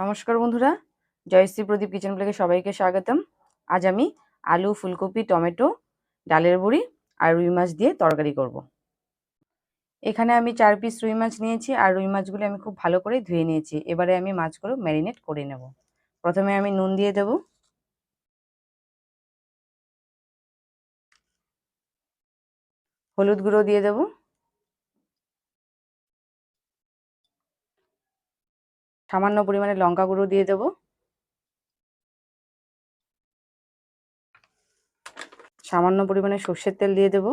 নমস্কার বন্ধুরা জয়শ্রী প্রদীপ কিচেন ব্লগে সবাইকে স্বাগতম। আজ আমি আলু, ফুলকপি, টমেটো, ডালের বড়ি আর রুই মাছ দিয়ে তরকারি করব। এখানে আমি চার পিস রুই মাছ নিয়েছি আর রুই মাছগুলো আমি খুব ভালো করে ধুয়ে নিয়েছি। এবারে আমি মাছগুলো ম্যারিনেট করে নেব। প্রথমে আমি নুন দিয়ে দেব। হলুদ গুঁড়ো দিয়ে দেবো। সামান্য পরিমাণে লঙ্কা গুঁড়ো দিয়ে দেব। সামান্য পরিমাণে সর্ষের তেল দিয়ে দেব।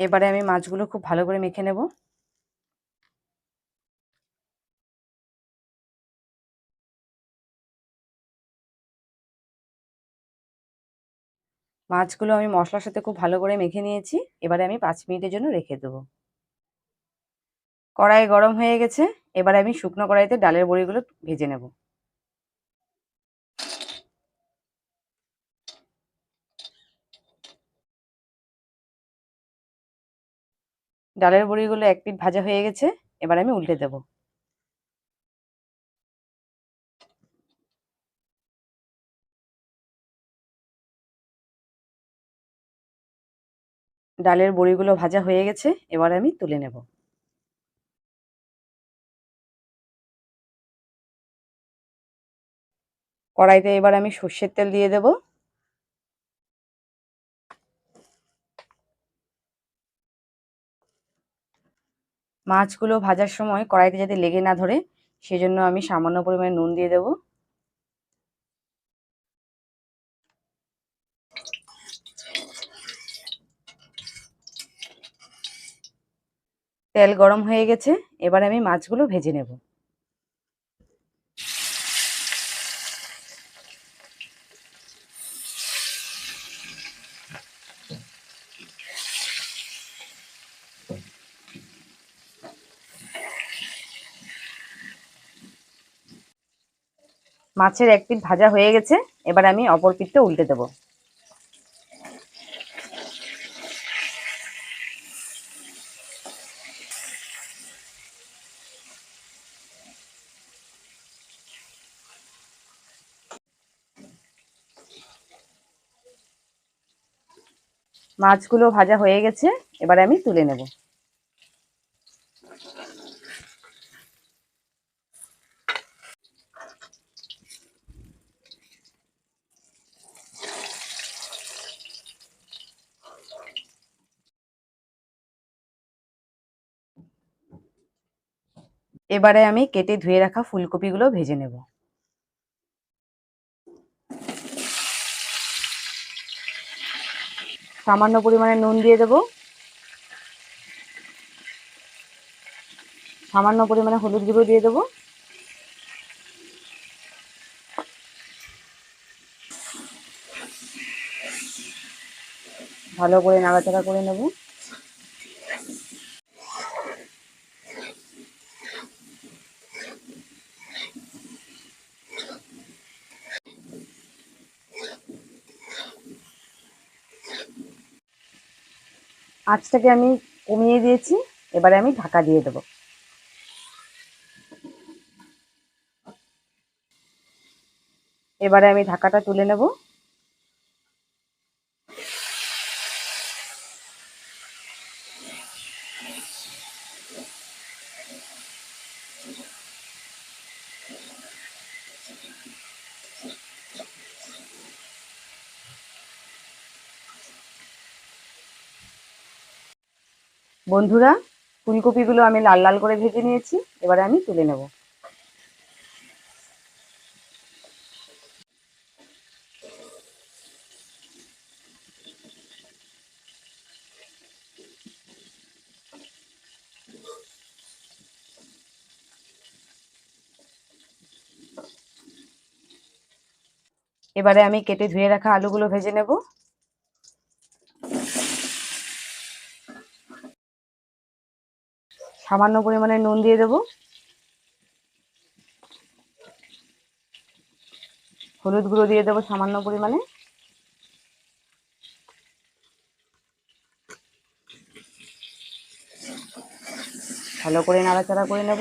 এবারে আমি মাছগুলো খুব ভালো করে মেখে নেব। মাছগুলো আমি মশলার সাথে খুব ভালো করে মেখে নিয়েছি। এবারে আমি পাঁচ মিনিটের জন্য রেখে দেবো। কড়াই গরম হয়ে গেছে, এবার আমি শুকনো কড়াইতে ডালের বড়িগুলো ভেজে নেব। ডালের বড়িগুলো এক পিঠ ভাজা হয়ে গেছে, এবার আমি উল্টে দেব। ডালের বড়িগুলো ভাজা হয়ে গেছে, এবার আমি তুলে নেব। কড়াইতে এবার আমি সর্ষের তেল দিয়ে দেব। মাছগুলো ভাজার সময় কড়াইতে যাতে লেগে না ধরে, সেজন্য আমি সামান্য পরিমাণে নুন দিয়ে দেব। তেল গরম হয়ে গেছে, এবার আমি মাছগুলো ভেজে নেব। মাছের এক পিঠ ভাজা হয়ে গেছে, এবার আমি অপর পিঠটা উল্টে দেব। মাছগুলো ভাজা হয়ে গেছে, এবারে আমি তুলে নেব। এবারে আমি কেটে ধুয়ে রাখা ফুলকপিগুলো ভেজে নেব। সামান্য পরিমাণে নুন দিয়ে দেব। সামান্য পরিমাণে হলুদ গুঁড়ো দিয়ে দেবো। ভালো করে নাড়াচাড়া করে নেব। আঁচটাকে আমি কমিয়ে দিয়েছি এবারে আমি ঢাকা দিয়ে দেব। এবারে আমি ঢাকাটা তুলে নেব। বন্ধুরা, ফুলকপিগুলো আমি লাল লাল করে ভেজে নিয়েছি, এবারে আমি তুলে নেব। এবারে আমি কেটে ধুয়ে রাখা আলুগুলো ভেজে নেব। সামান্য পরিমাণে নুন দিয়ে দেব। হলুদ গুঁড়ো দিয়ে দেবো সামান্য পরিমাণে। ভালো করে নাড়াচাড়া করে নেব।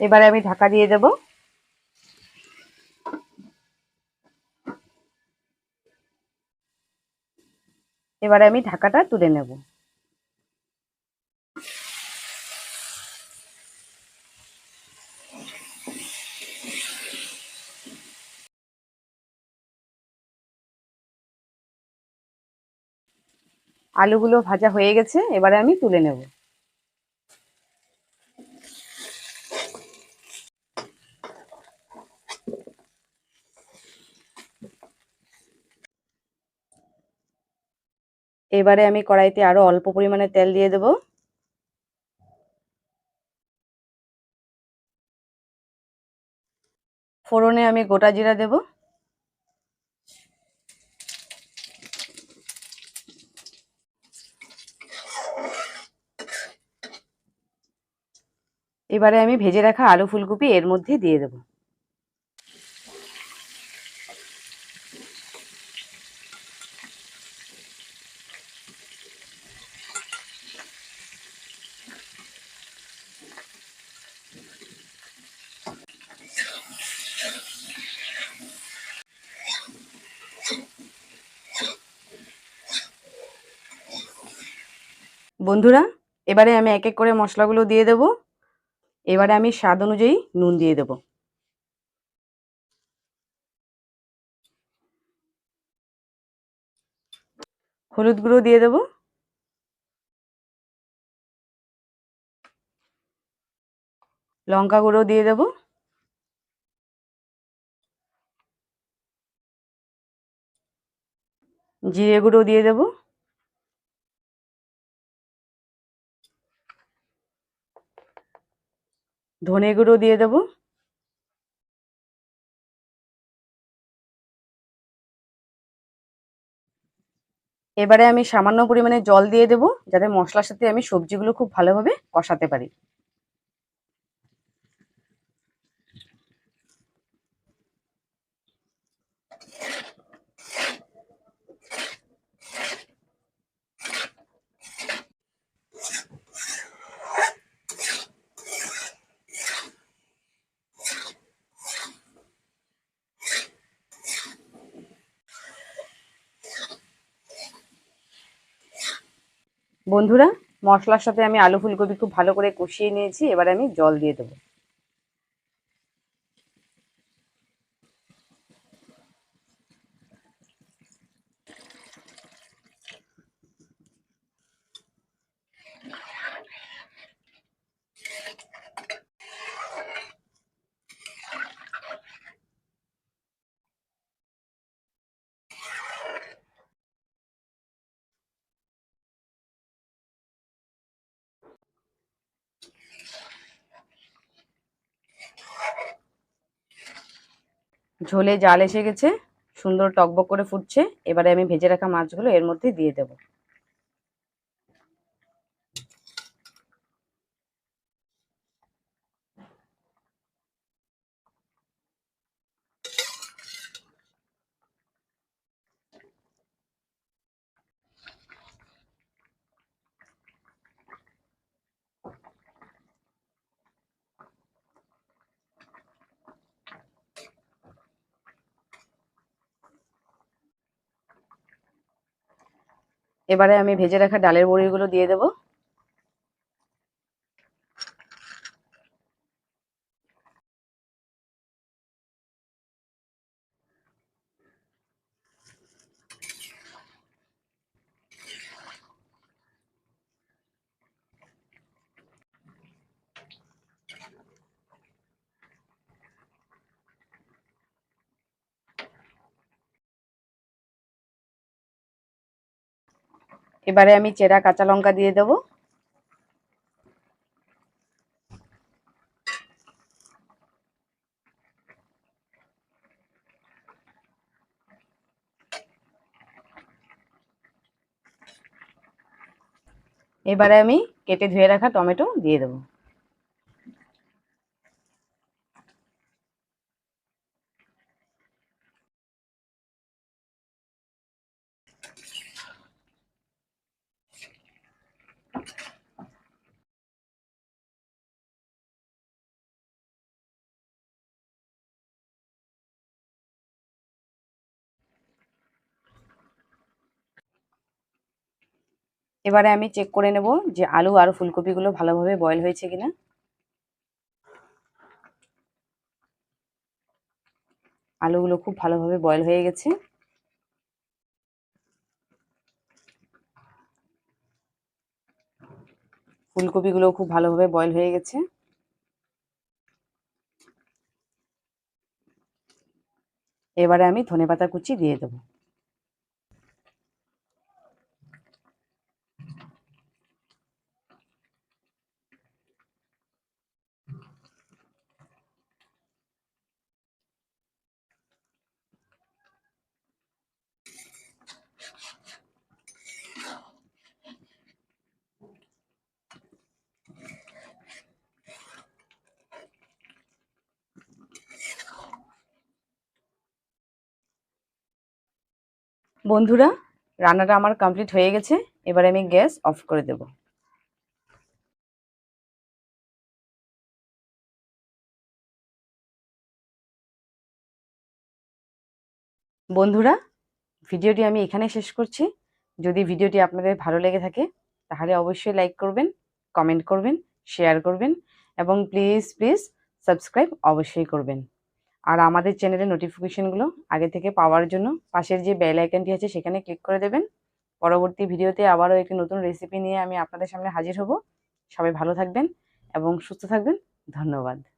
এবারে আমি ঢাকা দিয়ে দেব। এবারে আমি ঢাকাটা তুলে নেব। আলুগুলো ভাজা হয়ে গেছে, এবারে আমি তুলে নেব। এবারে আমি কড়াইতে আরও অল্প পরিমাণে তেল দিয়ে দেব। ফোড়নে আমি গোটা জিরা দেব। এবারে আমি ভেজে রাখা আলু ফুলকপি এর মধ্যে দিয়ে দেব। বন্ধুরা, এবারে আমি এক এক করে মশলাগুলো দিয়ে দেব। এবারে আমি স্বাদ অনুযায়ী নুন দিয়ে দেব। হলুদ গুঁড়ো দিয়ে দেব। লঙ্কা গুঁড়ো দিয়ে দেব। জিরে গুঁড়ো দিয়ে দেব। ধনে গুঁড়ো দিয়ে দেব। এবারে আমি সামান্য পরিমাণে জল দিয়ে দেব, যাতে মশলার সাথে আমি সবজিগুলো খুব ভালোভাবে কষাতে পারি। বন্ধুরা, মশলার সাথে আমি আলু ফুলকপি খুব ভালো করে কষিয়ে নিয়েছি, এবার আমি জল দিয়ে দেবো। ঝোলে জাল এসে গেছে, সুন্দর টকবক করে ফুটছে। এবারে আমি ভেজে রাখা মাছগুলো এর মধ্যে দিয়ে দেব। এবারে আমি ভেজে রাখা ডালের বড়িগুলো দিয়ে দেব। এবারে আমি চেরা কাঁচা লঙ্কা দিয়ে দেব। এবারে আমি কেটে ধুয়ে রাখা টমেটো দিয়ে দেবো। এবারে আমি চেক করে নেব যে আলু আর ফুলকপিগুলো ভালোভাবে বয়েল হয়েছে কিনা। আলুগুলো খুব ভালোভাবে বয়েল হয়ে গেছে। ফুলকপিগুলো খুব ভালোভাবে বয়েল হয়ে গেছে। এবারে আমি ধনেপাতা কুচি দিয়ে দেবো। বন্ধুরা, রান্নাটা আমার কমপ্লিট হয়ে গেছে। এবারে আমি গ্যাস অফ করে দেব। বন্ধুরা, ভিডিওটি আমি এখানে শেষ করছি। যদি ভিডিওটি আপনাদের ভালো লেগে থাকে, তাহলে অবশ্যই লাইক করবেন কমেন্ট করবেন শেয়ার করবেন, এবং প্লিজ প্লিজ সাবস্ক্রাইব অবশ্যই করবেন। আর আমাদের চ্যানেলের নোটিফিকেশনগুলো আগে থেকে পাওয়ার জন্য পাশের যে বেল আইকনটি আছে সেখানে ক্লিক করে দেবেন। পরবর্তী ভিডিওতে আবারও একটি নতুন রেসিপি নিয়ে আমি আপনাদের সামনে হাজির হব। সবাই ভালো থাকবেন এবং সুস্থ থাকবেন। ধন্যবাদ।